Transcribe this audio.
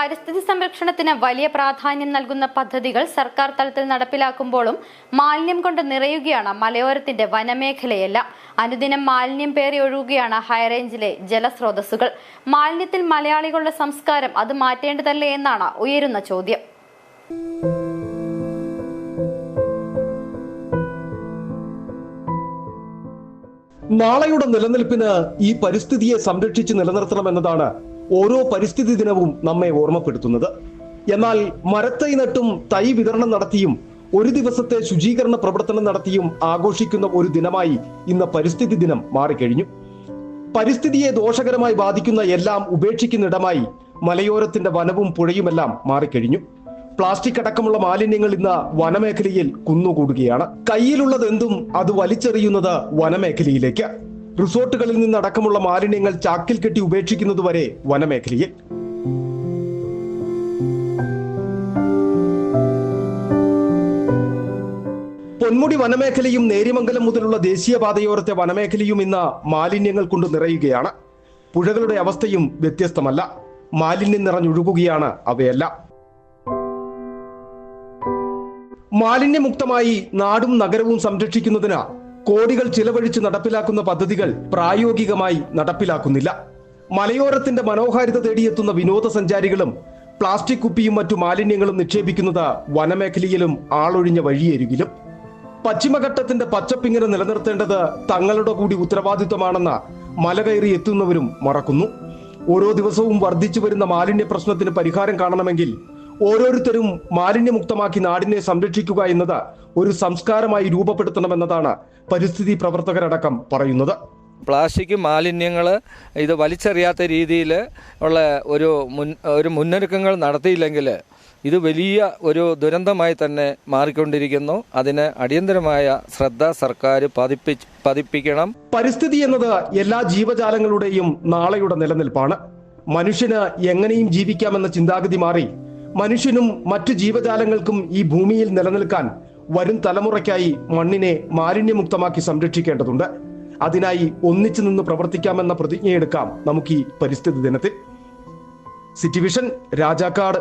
പരിസ്ഥിതി സംരക്ഷണത്തിന് വലിയ പ്രാധാന്യം നൽകുന്ന പദ്ധതികൾ സർക്കാർ തലത്തിൽ നടപ്പിലാക്കുമ്പോഴും മാലിന്യം കൊണ്ട് നിറയുകയാണ് മലയോരത്തിന്റെ വനമേഖലയെല്ലാം. അനുദിനം മാലിന്യം പേറി ഒഴുകുകയാണ് ഹൈറേഞ്ചിലെ ജലസ്രോതസ്സുകൾ. മാലിന്യത്തിൽ മലയാളികളുടെ സംസ്കാരം അത് മാറ്റേണ്ടതല്ലേ എന്നാണ് ഉയരുന്ന ചോദ്യം. നാളെയുടെ നിലനിൽപ്പിന് ഈ പരിസ്ഥിതിയെ സംരക്ഷിച്ച് നിലനിർത്തണമെന്നതാണ് ഓരോ പരിസ്ഥിതി ദിനവും നമ്മെ ഓർമ്മപ്പെടുത്തുന്നത്. എന്നാൽ മരത്തൈ നട്ടും തൈ വിതരണം നടത്തിയും ഒരു ദിവസത്തെ ശുചീകരണ പ്രവർത്തനം നടത്തിയും ആഘോഷിക്കുന്ന ഒരു ദിനമായി ഇന്ന് പരിസ്ഥിതി ദിനം മാറിക്കഴിഞ്ഞു. പരിസ്ഥിതിയെ ദോഷകരമായി ബാധിക്കുന്ന എല്ലാം ഉപേക്ഷിക്കുന്നിടമായി മലയോരത്തിന്റെ വനവും പുഴയുമെല്ലാം മാറിക്കഴിഞ്ഞു. പ്ലാസ്റ്റിക് അടക്കമുള്ള മാലിന്യങ്ങൾ ഇന്ന് വനമേഖലയിൽ കുന്നുകൂടുകയാണ്. കയ്യിലുള്ളതെന്തും അത് വലിച്ചെറിയുന്നത് വനമേഖലയിലേക്ക്. റിസോർട്ടുകളിൽ നിന്നടക്കമുള്ള മാലിന്യങ്ങൾ ചാക്കിൽ കെട്ടി ഉപേക്ഷിക്കുന്നതുവരെ വനമേഖലയിൽ. പൊന്മുടി വനമേഖലയും നേരിമംഗലം മുതലുള്ള ദേശീയപാതയോരത്തെ വനമേഖലയും ഇന്ന് മാലിന്യങ്ങൾ കൊണ്ട് നിറയുകയാണ്. പുഴകളുടെ അവസ്ഥയും വ്യത്യസ്തമല്ല. മാലിന്യം നിറഞ്ഞൊഴുകുകയാണ് അവയെല്ലാം. മാലിന്യമുക്തമായി നാടും നഗരവും സംരക്ഷിക്കുന്നതിന് കോടികൾ ചിലവഴിച്ച് നടപ്പിലാക്കുന്ന പദ്ധതികൾ പ്രായോഗികമായി നടപ്പിലാക്കുന്നില്ല. മലയോരത്തിന്റെ മനോഹാരിത തേടിയെത്തുന്ന വിനോദസഞ്ചാരികളും പ്ലാസ്റ്റിക് കുപ്പിയും മറ്റു മാലിന്യങ്ങളും നിക്ഷേപിക്കുന്നത് വനമേഖലയിലും ആളൊഴിഞ്ഞ വഴിയരികിലും. പശ്ചിമഘട്ടത്തിന്റെ പച്ചപ്പിങ്ങനെ നിലനിർത്തേണ്ടത് തങ്ങളുടെ കൂടി ഉത്തരവാദിത്വമാണെന്ന് മലകയറി എത്തുന്നവരും മറക്കുന്നു. ഓരോ ദിവസവും വർദ്ധിച്ചു വരുന്ന മാലിന്യ പ്രശ്നത്തിന് പരിഹാരം കാണണമെങ്കിൽ ഓരോരുത്തരും മാലിന്യമുക്തമാക്കി നാടിനെ സംരക്ഷിക്കുക എന്നത് ഒരു സംസ്കാരമായി രൂപപ്പെടുത്തണമെന്നതാണ് പരിസ്ഥിതി പ്രവർത്തകരടക്കം പറയുന്നത്. പ്ലാസ്റ്റിക് മാലിന്യങ്ങൾ ഇത് വലിച്ചെറിയാത്ത രീതിയിൽ ഉള്ള ഒരു മുൻ ഒരു മുന്നൊരുക്കങ്ങൾ നടത്തിയില്ലെങ്കിൽ ഇത് വലിയ ഒരു ദുരന്തമായി തന്നെ മാറിക്കൊണ്ടിരിക്കുന്നു. അതിന് അടിയന്തരമായ ശ്രദ്ധ സർക്കാർ പതിപ്പി പതിപ്പിക്കണം. പരിസ്ഥിതി എന്നത് എല്ലാ ജീവജാലങ്ങളുടെയും നാളെയുടെ നിലനിൽപ്പാണ്. മനുഷ്യന് എങ്ങനെയും ജീവിക്കാമെന്ന ചിന്താഗതി മാറി മനുഷ്യനും മറ്റു ജീവജാലങ്ങൾക്കും ഈ ഭൂമിയിൽ നിലനിൽക്കാൻ വരും തലമുറയ്ക്കായി മണ്ണിനെ മാലിന്യമുക്തമാക്കി സംരക്ഷിക്കേണ്ടതുണ്ട്. അതിനായി ഒന്നിച്ചു നിന്ന് പ്രവർത്തിക്കാമെന്ന പ്രതിജ്ഞയെടുക്കാം നമുക്ക് ഈ പരിസ്ഥിതി ദിനത്തിൽ. City vision Rajakkad.